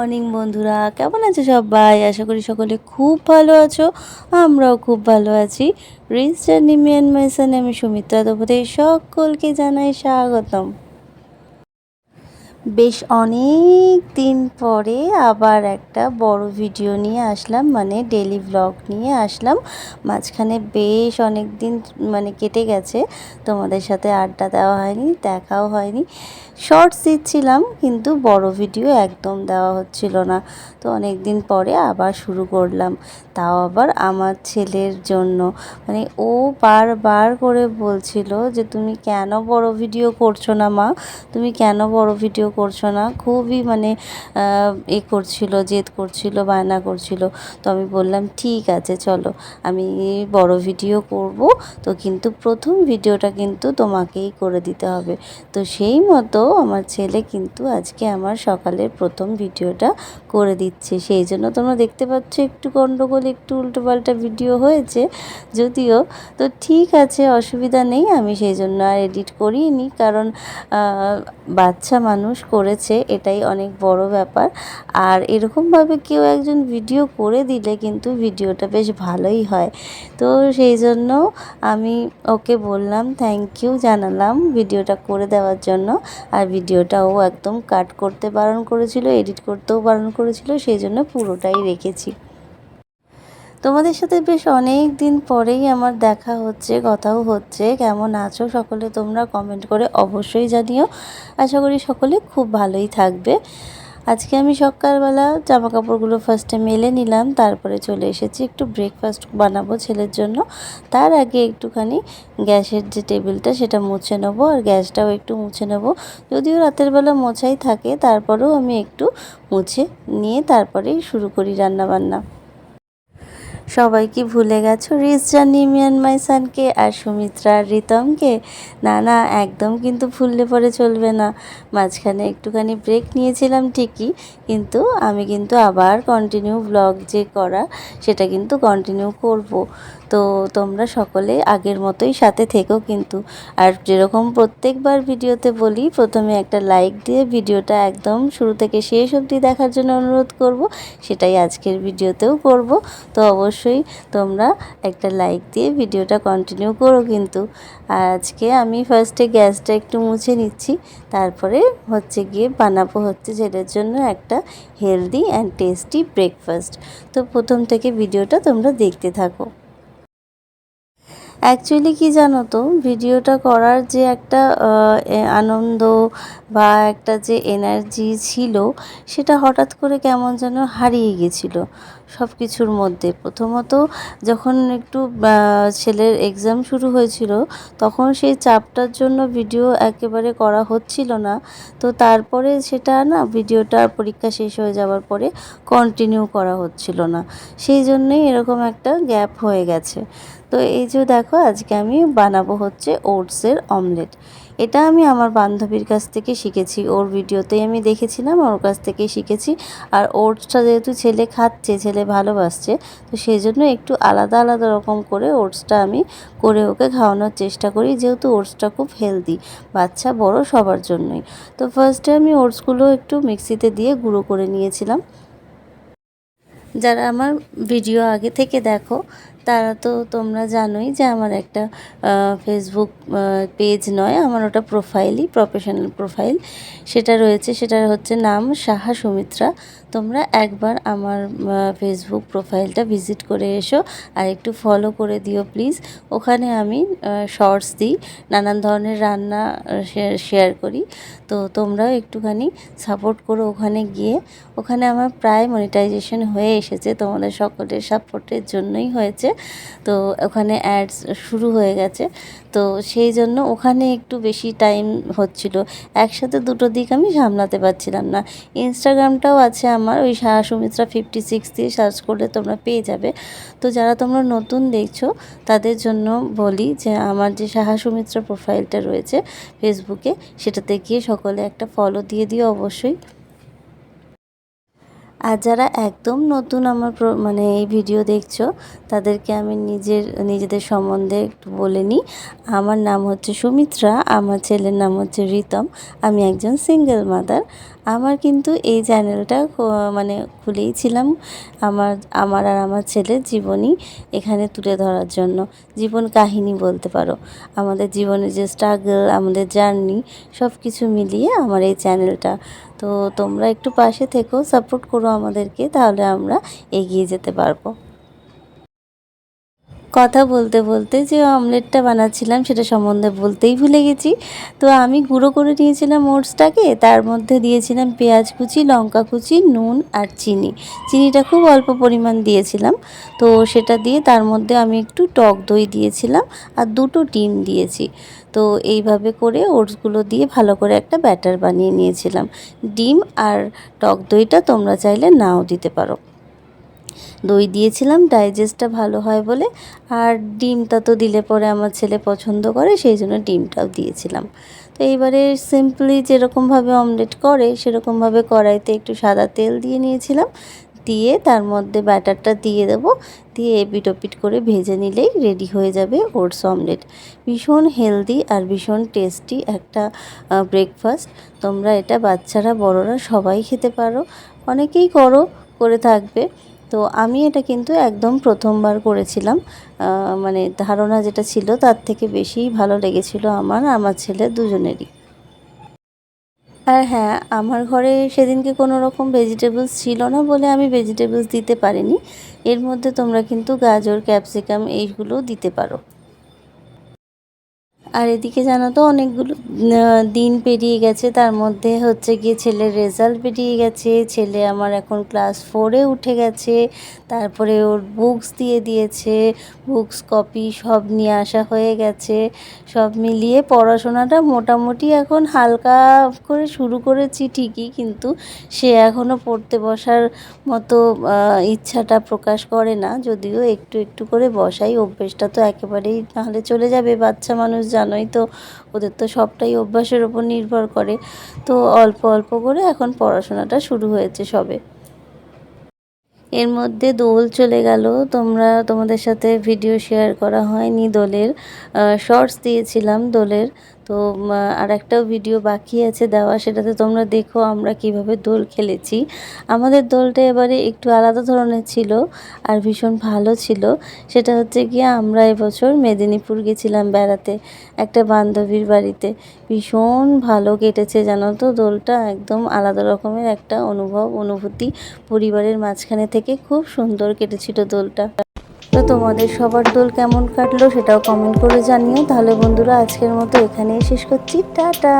Morning, বন্ধুরা। কেমন আছো সবাই? আশা করি সকলে খুব ভালো আছো, আমরাও খুব ভালো আছি। রিচ জার্নি মিয়ান মাইসান আমি সুমিত্রা তোমাদের সকলকে জানাই স্বাগতম। বেশ অনেক দিন পরে আবার একটা বড় ভিডিও নিয়ে আসলাম মানে ডেলি ব্লগ নিয়ে আসলাম। মাঝখানে বেশ অনেক দিন মানে কেটে গেছে। তোমাদের সাথে আড্ডা দেওয়া হয়নি, দেখাও হয়নি। শর্টস দিচ্ছিলাম, কিন্তু বড় ভিডিও একদম দেওয়া হচ্ছিল না। তো অনেক দিন পরে আবার শুরু করলাম। তাও আবার আমার ছেলের জন্য। মানে ও বারবার করে বলছিল যে, তুমি কেন বড় ভিডিও করছ না মা? তুমি কেন বড় ভিডিও করছ না? খুবই মানে এ করছিল, জেদ করছিল, বায়না করছিল। তো আমি বললাম, ঠিক আছে, চলো। আমি বড় ভিডিও করব। তো কিন্তু প্রথম ভিডিওটা কিন্তু তোমাকেই করে দিতে হবে। তো সেই মতো আমার ছেলে কিন্তু আজকে আমার সকালের প্রথম ভিডিওটা করে দিচ্ছে। সেই জন্য তোমরা দেখতে পাচ্ছ, একটু গণ্ডগোল একটু উল্টোপাল্টা ভিডিও হয়েছে। যদিও, তো ঠিক আছে, অসুবিধা নেই। আমি সেই জন্য আর এডিট করিনি। কারণ বাচ্চা মানুষ করেছে, এটাই অনেক বড় ব্যাপার। আর এরকমভাবে কেউ একজন ভিডিও করে দিলে কিন্তু ভিডিওটা বেশ ভালোই হয়। তো সেই জন্য আমি ওকে বললাম থ্যাংক ইউ জানালাম ভিডিওটা করে দেওয়ার জন্য। আর ভিডিওটা ও একদম কাট করতে বারণ করেছিল এডিট করতেও বারণ করেছিল, সেই জন্য পুরোটাই রেখেছি। তোমাদের সাথে বেশ অনেক দিন পরেই আমার দেখা হচ্ছে, কথাও হচ্ছে। কেমন আছো সকলে তোমরা কমেন্ট করে অবশ্যই জানিও। আশা করি সকলে খুব ভালোই থাকবে। আজকে আমি সকালবেলা জামা কাপড়গুলো ফার্স্টে মেলে নিলাম, তারপরে চলে এসেছি একটু ব্রেকফাস্ট বানাবো ছেলের জন্য। তার আগে একটুখানি গ্যাসের যে টেবিলটা সেটা মুছে নেব আর গ্যাসটাও একটু মুছে নেব। যদিও রাতের বেলা মোছাই থাকে, তারপরেও আমি একটু মুছে নিয়ে তারপরেই শুরু করি রান্নাবান্না। সবাই কি ভুলে গেছো? রিসজা নিমিয়ান মাইসানকে আর সুমিত্রা আর রিতমকে? না না, একদম কিন্তু ভুললে পরে চলবে না। মাঝখানে একটুখানি ব্রেক নিয়েছিলাম ঠিকই, কিন্তু আমি কিন্তু আবার কন্টিনিউ ব্লগ যে করা, সেটা কিন্তু কন্টিনিউ করব। তো তোমরা সকলে আগের মতোই সাথে থেকো কিন্তু। আর যেরকম প্রত্যেকবার ভিডিওতে বলি, প্রথমে একটা লাইক দিয়ে ভিডিওটা একদম শুরু থেকে শেষ অবধি দেখার জন্য অনুরোধ করব, সেটাই আজকের ভিডিওতেও করব। তো অবশ্যই তোমরা একটা লাইক দিয়ে ভিডিওটা কন্টিনিউ করো কিন্তু। আর আজকে আমি ফার্স্টে গ্যাসটা একটু মুছে নিচ্ছি, তারপরে হচ্ছে গিয়ে বানাবো হচ্ছে ছেলের জন্য একটা হেলদি অ্যান্ড টেস্টি ব্রেকফাস্ট তো প্রথম থেকে ভিডিওটা তোমরা দেখতে থাকো। অ্যাকচুয়ালি কি জানো তো? ভিডিওটা করার যে একটা আনন্দ বা একটা যে এনার্জি ছিল, সেটা হঠাৎ করে কেমন যেন হারিয়ে গেছিল সব কিছুর মধ্যে। প্রথমত, যখন একটু ছেলের এক্সাম শুরু হয়েছিল, তখন সেই চাপটার জন্য ভিডিও একেবারে করা হচ্ছিল না। তো তারপরে সেটা না ভিডিওটা পরীক্ষা শেষ হয়ে যাওয়ার পরে কন্টিনিউ করা হচ্ছিল না। সেই জন্যই এরকম একটা গ্যাপ হয়ে গেছে। তো এই যে দেখো, আজকে আমি বানাবো হচ্ছে ওটসের অমলেট। এটা আমি আমার বান্ধবীর কাছ থেকে শিখেছি। ওর ভিডিওতেই আমি দেখেছিলাম, ওর কাছ থেকে শিখেছি। আর ওটসটা যেহেতু ছেলে খাচ্ছে, ছেলে ভালোবাসছে, তো সেই জন্য একটু আলাদা আলাদা রকম করে ওটসটা আমি করে ওকে খাওয়ানোর চেষ্টা করি, যেহেতু ওটসটা খুব হেলদি, বাচ্চা বড় সবার জন্যই। তো ফার্স্টে আমি ওটসগুলো একটু মিক্সিতে দিয়ে গুঁড়ো করে নিয়েছিলাম। যারা আমার ভিডিও আগে থেকে দেখো তারা তো তোমরা জানোই যে আমার একটা ফেসবুক পেজ নয়, আমার ওটা প্রোফাইলই প্রফেশনাল প্রোফাইল সেটা রয়েছে সেটার হচ্ছে নাম সাহা সুমিত্রা। তোমরা একবার আমার ফেসবুক প্রোফাইলটা ভিজিট করে এসো আর একটু ফলো করে দিও প্লিজ ওখানে আমি শর্টস দিই, নানান ধরনের রান্না শেয়ার করি। তো তোমরাও একটুখানি সাপোর্ট করো ওখানে গিয়ে। ওখানে আমার প্রায় মনিটাইজেশন হয়ে এসেছে, তোমাদের সকলের সাপোর্টের জন্যই হয়েছে। তো ওখানে অ্যাডস শুরু হয়ে গেছে। তো সেই জন্য ওখানে একটু বেশি টাইম হচ্ছিল। একসাথে দুটো দিক আমি সামলাতে পারছিলাম না। ইনস্টাগ্রামটাও আছে আমার, ওই সাহা সুমিত্রা ফিফটি সিক্স দিয়ে সার্চ করলে তোমরা পেয়ে যাবে। তো যারা তোমরা নতুন দেখছ, তাদের জন্য বলি যে আমার যে সাহা সুমিত্রা প্রোফাইলটা রয়েছে ফেসবুকে সেটাতে গিয়ে সকলে একটা ফলো দিয়ে দিও অবশ্যই। আর যারা একদম নতুন আমার মানে এই ভিডিও দেখছ, তাদেরকে আমি নিজের, নিজেদের সম্বন্ধে একটু বলে নিই। আমার নাম হচ্ছে সুমিত্রা, আমার ছেলের নাম হচ্ছে রিতম, আমি একজন সিঙ্গেল মাদার আমার কিন্তু এই চ্যানেলটা মানে খুলেইছিলাম আমার আমার আর আমার ছেলের জীবনী এখানে তুলে ধরার জন্য। জীবন কাহিনী বলতে পারো। আমাদের জীবনে যে স্ট্রাগল আমাদের জার্নি সব কিছু মিলিয়ে আমার এই চ্যানেলটা। তো তোমরা একটু পাশে থেকেও সাপোর্ট করো আমাদেরকে, তাহলে আমরা এগিয়ে যেতে পারব। কথা বলতে বলতে যে অমলেটটা বানাচ্ছিলাম সেটা সম্বন্ধে বলতেই ভুলে গেছি। তো আমি গুঁড়ো করে নিয়েছিলাম ওটসটাকে, তার মধ্যে দিয়েছিলাম পেঁয়াজ কুচি, লঙ্কা কুচি, নুন আর চিনি। চিনিটা খুব অল্প পরিমাণ দিয়েছিলাম। তো সেটা দিয়ে তার মধ্যে আমি একটু টক দই দিয়েছিলাম আর দুটো ডিম দিয়েছি। তো এইভাবে করে ওটসগুলো দিয়ে ভালো করে একটা ব্যাটার বানিয়ে নিয়েছিলাম। ডিম আর টক দইটা তোমরা চাইলে নাও দিতে পারো। দই দিয়েছিলাম ডাইজেস্টটা ভালো হয় বলে। আর ডিমটা তো দিলে পরে আমার ছেলে পছন্দ করে, সেই জন্য ডিমটাও দিয়েছিলাম। তো এইবারে সিম্পলি যেরকমভাবে অমলেট করে, সেরকমভাবে কড়াইতে একটু সাদা তেল দিয়ে নিয়েছিলাম। দিয়ে তার মধ্যে ব্যাটারটা দিয়ে দেবো। দিয়ে এপিট ওপিট করে ভেজে নিলেই রেডি হয়ে যাবে ওটস অমলেট ভীষণ হেলদি আর ভীষণ টেস্টি একটা ব্রেকফাস্ট তোমরা এটা বাচ্চারা, বড়রা সবাই খেতে পারো। অনেকেই করো, করে থাকবে। তো আমি এটা কিন্তু একদম প্রথমবার করেছিলাম। মানে ধারণা যেটা ছিল তার থেকে বেশিই ভালো লেগেছিল আমার আমার ছেলে দুজনেরই। আর হ্যাঁ আমার ঘরে সেদিনকে কোনো রকম ভেজিটেবলস ছিল না বলে আমি ভেজিটেবলস দিতে পারিনি। এর মধ্যে তোমরা কিন্তু গাজর, ক্যাপসিকাম এইগুলো দিতে পারো। আর এদিকে জানো তো অনেকগুলো দিন পেরিয়ে গেছে। তার মধ্যে হচ্ছে গিয়ে ছেলের রেজাল্ট বেরিয়ে গেছে। ছেলে আমার এখন ক্লাস ফোরে উঠে গেছে। তারপরে ওর বুকস দিয়ে দিয়েছে। বুকস কপি সব নিয়ে আসা হয়ে গেছে। সব মিলিয়ে পড়াশোনাটা মোটামুটি এখন হালকা করে শুরু করেছি ঠিকই। কিন্তু সে এখনও পড়তে বসার মতো ইচ্ছাটা প্রকাশ করে না। যদিও একটু একটু করে বসাই। অভ্যেসটা তো একেবারেই তাহলে চলে যাবে বাচ্চা মানুষ জানোই তো, ওদের তো সবটাই অভ্যাসের ওপর নির্ভর করে। তো অল্প অল্প করে এখন পড়াশোনাটা শুরু হয়েছে সবে। এর মধ্যে দোল চলে গেল। তোমরা, তোমাদের সাথে ভিডিও শেয়ার করা হয়নি দোলের। শর্টস দিয়েছিলাম দোলের। তো আর একটাও ভিডিও বাকি আছে দেওয়া, সেটাতে তোমরা দেখো আমরা কীভাবে দোল খেলেছি। আমাদের দোলটা এবারে একটু আলাদা ধরনের ছিল আর ভীষণ ভালো ছিল। সেটা হচ্ছে গিয়ে আমরা এবছর মেদিনীপুর গেছিলাম বেড়াতে, একটা বান্ধবীর বাড়িতে। ভীষণ ভালো কেটেছে জানো তো দোলটা, একদম আলাদা রকমের একটা অনুভব, অনুভূতি পরিবারের মাঝখানে থেকে খুব সুন্দর কেটেছিল দোলটা। তো তোমাদের সবার দোল কেমন কাটলো সেটাও কমেন্ট করে জানিও। তাহলে বন্ধুরা, আজকের মতো এখানেই শেষ করছি। টাটা!